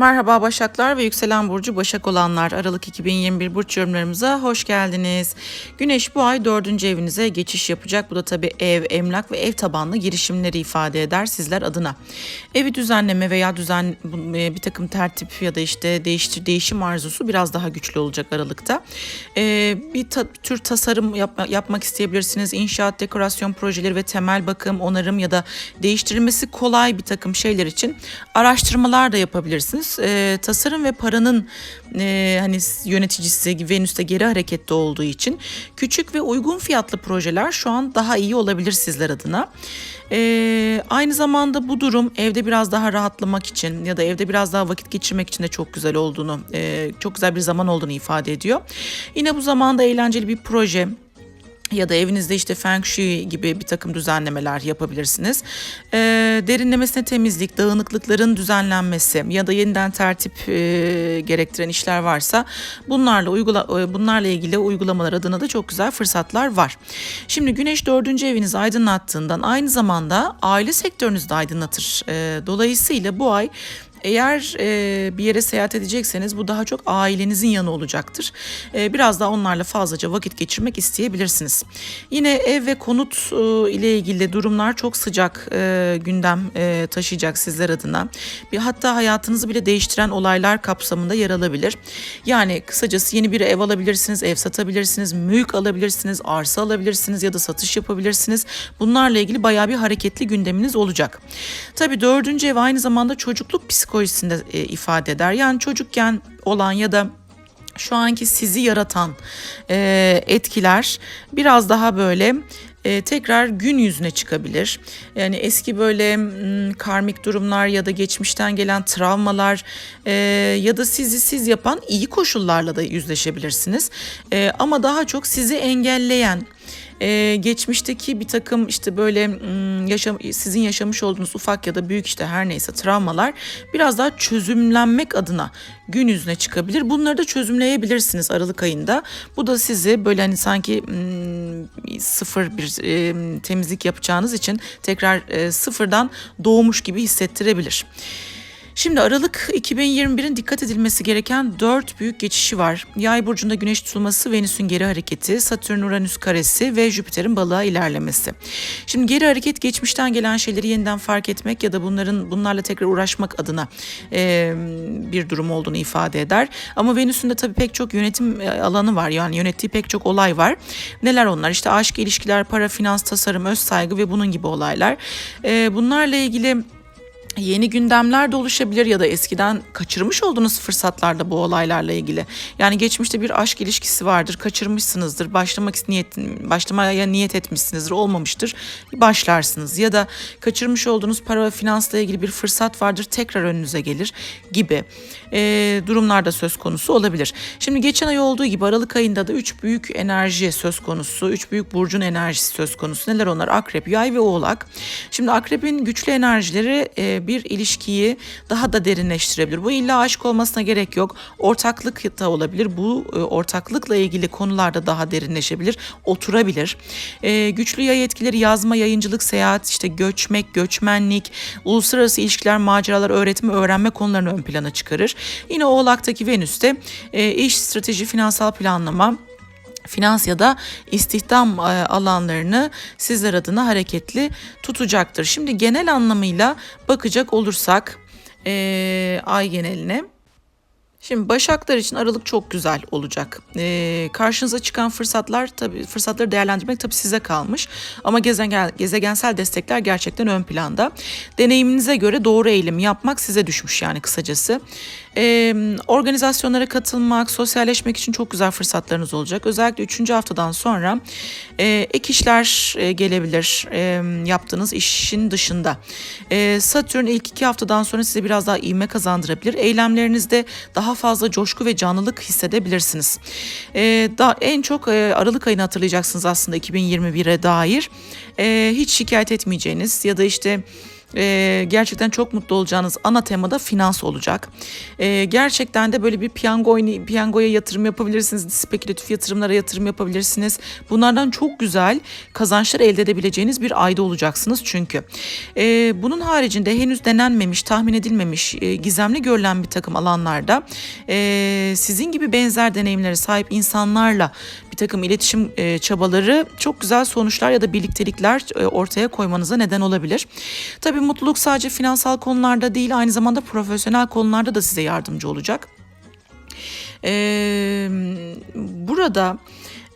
Merhaba Başaklar ve Yükselen Burcu Başak olanlar Aralık 2021 burç yorumlarımıza hoş geldiniz. Güneş bu ay dördüncü evinize geçiş yapacak. Bu da tabii ev, emlak ve ev tabanlı girişimleri ifade eder sizler adına. Evi düzenleme veya düzen e, bir takım tertip ya da işte değiştir değişim arzusu biraz daha güçlü olacak Aralık'ta. Ee, bir ta- tür tasarım yapma- yapmak isteyebilirsiniz. İnşaat, dekorasyon projeleri ve temel bakım, onarım ya da değiştirilmesi kolay bir takım şeyler için araştırmalar da yapabilirsiniz. Ee, tasarım ve paranın e, hani yöneticisi Venüs'te geri harekette olduğu için küçük ve uygun fiyatlı projeler şu an daha iyi olabilir sizler adına. Ee, aynı zamanda bu durum evde biraz daha rahatlamak için ya da evde biraz daha vakit geçirmek için de çok güzel olduğunu, e, çok güzel bir zaman olduğunu ifade ediyor. Yine bu zamanda eğlenceli bir proje ya da evinizde işte feng shui gibi bir takım düzenlemeler yapabilirsiniz. Ee, derinlemesine temizlik, dağınıklıkların düzenlenmesi ya da yeniden tertip e, gerektiren işler varsa bunlarla uygula e, bunlarla ilgili uygulamalar adına da çok güzel fırsatlar var. Şimdi Güneş dördüncü evinizi aydınlattığından aynı zamanda aile sektörünüzü de aydınlatır. Ee, dolayısıyla bu ay eğer e, bir yere seyahat edecekseniz bu daha çok ailenizin yanı olacaktır. E, biraz daha onlarla fazlaca vakit geçirmek isteyebilirsiniz. Yine ev ve konut e, ile ilgili durumlar çok sıcak e, gündem e, taşıyacak sizler adına. Bir hatta hayatınızı bile değiştiren olaylar kapsamında yer alabilir. Yani kısacası yeni bir ev alabilirsiniz, ev satabilirsiniz, mülk alabilirsiniz, arsa alabilirsiniz ya da satış yapabilirsiniz. Bunlarla ilgili bayağı bir hareketli gündeminiz olacak. Tabii dördüncü ev aynı zamanda çocukluk psikolojisini de e, ifade eder. Yani çocukken olan ya da şu anki sizi yaratan e, etkiler biraz daha böyle e, tekrar gün yüzüne çıkabilir. Yani eski böyle karmik durumlar ya da geçmişten gelen travmalar e, ya da sizi siz yapan iyi koşullarla da yüzleşebilirsiniz. E, ama daha çok sizi engelleyen ee, geçmişteki bir takım işte böyle yaşam, sizin yaşamış olduğunuz ufak ya da büyük işte her neyse travmalar biraz daha çözümlenmek adına gün yüzüne çıkabilir. Bunları da çözümleyebilirsiniz Aralık ayında. Bu da sizi böyle hani sanki sıfır bir e, temizlik yapacağınız için tekrar e, sıfırdan doğmuş gibi hissettirebilir. Şimdi Aralık 2021'in dikkat edilmesi gereken dört büyük geçişi var. Yay burcunda güneş tutulması, Venüs'ün geri hareketi, Satürn Uranüs karesi ve Jüpiter'in balığa ilerlemesi. Şimdi geri hareket geçmişten gelen şeyleri yeniden fark etmek ya da bunların bunlarla tekrar uğraşmak adına e, bir durum olduğunu ifade eder. Ama Venüs'ün de tabii pek çok yönetim alanı var. Yani yönettiği pek çok olay var. Neler onlar? İşte aşk, ilişkiler, para, finans, tasarım, öz saygı ve bunun gibi olaylar. E, bunlarla ilgili yeni gündemler de oluşabilir ya da eskiden kaçırmış olduğunuz fırsatlarda bu olaylarla ilgili. Yani geçmişte bir aşk ilişkisi vardır, kaçırmışsınızdır, başlamak niyet başlamaya niyet etmişsinizdir, olmamıştır. Başlarsınız ya da kaçırmış olduğunuz para ve finansla ilgili bir fırsat vardır, tekrar önünüze gelir gibi e, durumlar da söz konusu olabilir. Şimdi geçen ay olduğu gibi Aralık ayında da üç büyük enerji söz konusu, üç büyük burcun enerjisi söz konusu. Neler onlar? Akrep, Yay ve Oğlak. Şimdi Akrep'in güçlü enerjileri e, bir ilişkiyi daha da derinleştirebilir. Bu illa aşk olmasına gerek yok. Ortaklık da olabilir. Bu e, ortaklıkla ilgili konularda daha derinleşebilir, oturabilir. E, güçlü yay etkileri yazma, yayıncılık, seyahat, işte göçmek, göçmenlik, uluslararası ilişkiler, maceralar, öğretim, öğrenme konularını ön plana çıkarır. Yine Oğlak'taki Venüs'te e, iş, strateji, finansal planlama, finans ya da istihdam e, alanlarını sizler adına hareketli tutacaktır. Şimdi genel anlamıyla bakacak olursak e, ay geneline. Şimdi Başaklar için Aralık çok güzel olacak. Ee, karşınıza çıkan fırsatlar tabii fırsatları değerlendirmek tabii size kalmış. Ama gezegen, gezegensel destekler gerçekten ön planda. Deneyiminize göre doğru eğilim yapmak size düşmüş yani kısacası. Ee, organizasyonlara katılmak, sosyalleşmek için çok güzel fırsatlarınız olacak. Özellikle 3. haftadan sonra e, ek işler e, gelebilir e, yaptığınız işin dışında. E, Satürn ilk iki haftadan sonra size biraz daha ivme kazandırabilir. Eylemlerinizde daha fazla coşku ve canlılık hissedebilirsiniz. E, da, en çok e, Aralık ayını hatırlayacaksınız aslında 2021'e dair. E, hiç şikayet etmeyeceğiniz ya da işte e, gerçekten çok mutlu olacağınız ana temada finans olacak. E, gerçekten de böyle bir piyango piyangoya yatırım yapabilirsiniz. Spekülatif yatırımlara yatırım yapabilirsiniz. Bunlardan çok güzel kazançlar elde edebileceğiniz bir ayda olacaksınız çünkü. E, bunun haricinde henüz denenmemiş, tahmin edilmemiş, e, gizemli görülen bir takım alanlarda e, sizin gibi benzer deneyimlere sahip insanlarla bir takım iletişim e, çabaları çok güzel sonuçlar ya da birliktelikler e, ortaya koymanıza neden olabilir. Tabii mutluluk sadece finansal konularda değil aynı zamanda profesyonel konularda da size yardımcı olacak. Ee, burada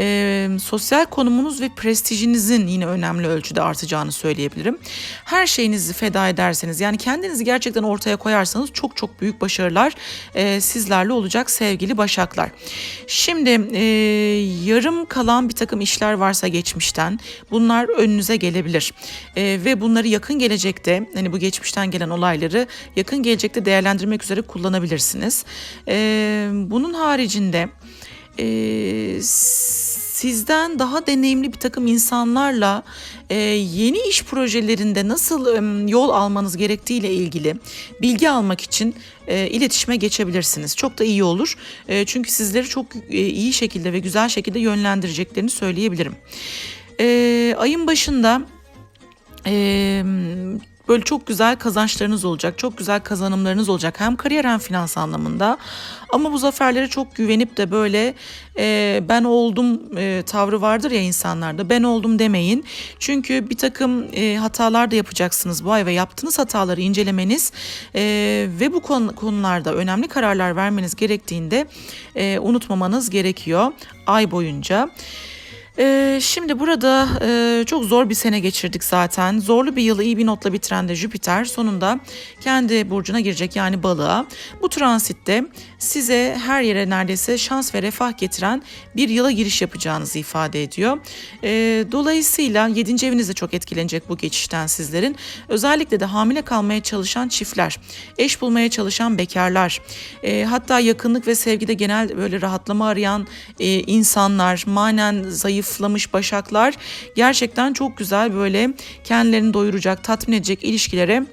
e, sosyal konumunuz ve prestijinizin yine önemli ölçüde artacağını söyleyebilirim. Her şeyinizi feda ederseniz yani kendinizi gerçekten ortaya koyarsanız çok çok büyük başarılar e, sizlerle olacak sevgili başaklar. Şimdi e, yarım kalan bir takım işler varsa geçmişten bunlar önünüze gelebilir. E, ve bunları yakın gelecekte hani bu geçmişten gelen olayları yakın gelecekte değerlendirmek üzere kullanabilirsiniz. E, bunun haricinde e, sizden daha deneyimli bir takım insanlarla e, yeni iş projelerinde nasıl e, yol almanız gerektiğiyle ilgili bilgi almak için e, iletişime geçebilirsiniz. Çok da iyi olur. E, çünkü sizleri çok e, iyi şekilde ve güzel şekilde yönlendireceklerini söyleyebilirim. E, ayın başında e, böyle çok güzel kazançlarınız olacak, çok güzel kazanımlarınız olacak hem kariyer hem finans anlamında. Ama bu zaferlere çok güvenip de böyle e, ben oldum e, tavrı vardır ya insanlarda ben oldum demeyin. Çünkü bir takım e, hatalar da yapacaksınız bu ay ve yaptığınız hataları incelemeniz e, ve bu konu, konularda önemli kararlar vermeniz gerektiğinde e, unutmamanız gerekiyor ay boyunca. Ee, şimdi burada e, çok zor bir sene geçirdik zaten. Zorlu bir yılı iyi bir notla bitiren de Jüpiter sonunda kendi burcuna girecek yani balığa. Bu transitte size her yere neredeyse şans ve refah getiren bir yıla giriş yapacağınızı ifade ediyor. Ee, dolayısıyla 7. eviniz de çok etkilenecek bu geçişten sizlerin. Özellikle de hamile kalmaya çalışan çiftler, eş bulmaya çalışan bekarlar, e, hatta yakınlık ve sevgide genel böyle rahatlama arayan e, insanlar, manen zayıflamış başaklar gerçekten çok güzel böyle kendilerini doyuracak, tatmin edecek ilişkilere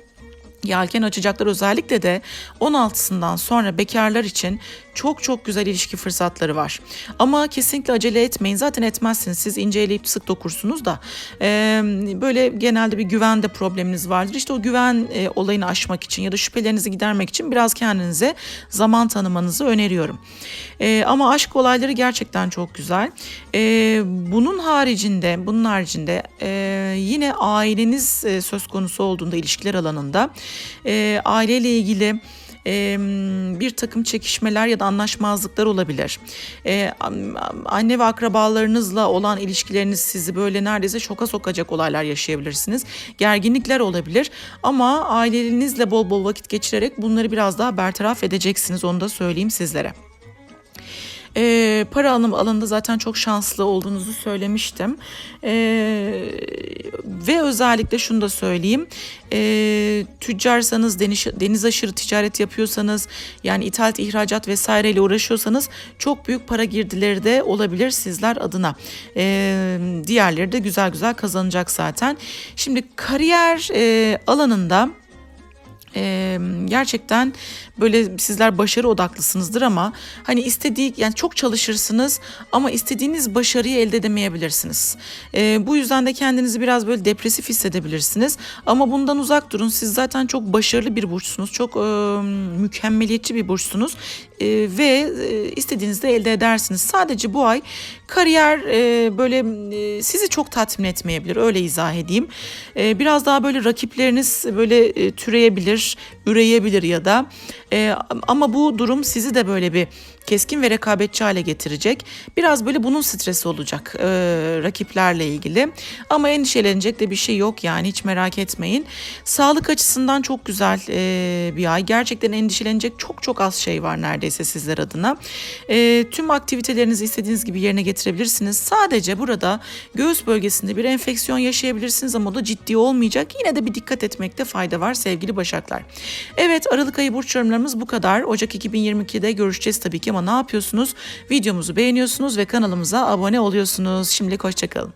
yelken açacaklar özellikle de 16'sından sonra bekarlar için çok çok güzel ilişki fırsatları var. Ama kesinlikle acele etmeyin. Zaten etmezsiniz. Siz inceleyip sık dokursunuz da e, böyle genelde bir güvende probleminiz vardır. İşte o güven e, olayını aşmak için ya da şüphelerinizi gidermek için biraz kendinize zaman tanımanızı öneriyorum. E, ama aşk olayları gerçekten çok güzel. E, bunun haricinde, bunun haricinde e, yine aileniz e, söz konusu olduğunda ilişkiler alanında e, aileyle ilgili bir takım çekişmeler ya da anlaşmazlıklar olabilir. anne ve akrabalarınızla olan ilişkileriniz sizi böyle neredeyse şoka sokacak olaylar yaşayabilirsiniz. Gerginlikler olabilir ama ailenizle bol bol vakit geçirerek bunları biraz daha bertaraf edeceksiniz onu da söyleyeyim sizlere. E, para alım alanında zaten çok şanslı olduğunuzu söylemiştim. E, ve özellikle şunu da söyleyeyim. E, tüccarsanız, deniz, deniz aşırı ticaret yapıyorsanız, yani ithalat, ihracat vesaireyle uğraşıyorsanız çok büyük para girdileri de olabilir sizler adına. E, diğerleri de güzel güzel kazanacak zaten. Şimdi kariyer e, alanında e, gerçekten böyle sizler başarı odaklısınızdır ama hani istediği yani çok çalışırsınız ama istediğiniz başarıyı elde edemeyebilirsiniz. E, bu yüzden de kendinizi biraz böyle depresif hissedebilirsiniz ama bundan uzak durun. Siz zaten çok başarılı bir burçsunuz. Çok e, mükemmeliyetçi bir burçsunuz e, ve e, istediğinizde elde edersiniz. Sadece bu ay kariyer e, böyle e, sizi çok tatmin etmeyebilir. Öyle izah edeyim. E, biraz daha böyle rakipleriniz böyle e, türeyebilir, üreyebilir ya da e, ama bu durum sizi de böyle bir keskin ve rekabetçi hale getirecek. Biraz böyle bunun stresi olacak e, rakiplerle ilgili. Ama endişelenecek de bir şey yok yani hiç merak etmeyin. Sağlık açısından çok güzel e, bir ay. Gerçekten endişelenecek çok çok az şey var neredeyse sizler adına. E, tüm aktivitelerinizi istediğiniz gibi yerine getirebilirsiniz. Sadece burada göğüs bölgesinde bir enfeksiyon yaşayabilirsiniz ama o da ciddi olmayacak. Yine de bir dikkat etmekte fayda var sevgili Başaklar. Evet Aralık ayı burç yorumlarımız bu kadar. Ocak 2022'de görüşeceğiz tabii ki ama ne yapıyorsunuz? Videomuzu beğeniyorsunuz ve kanalımıza abone oluyorsunuz. Şimdilik hoşçakalın.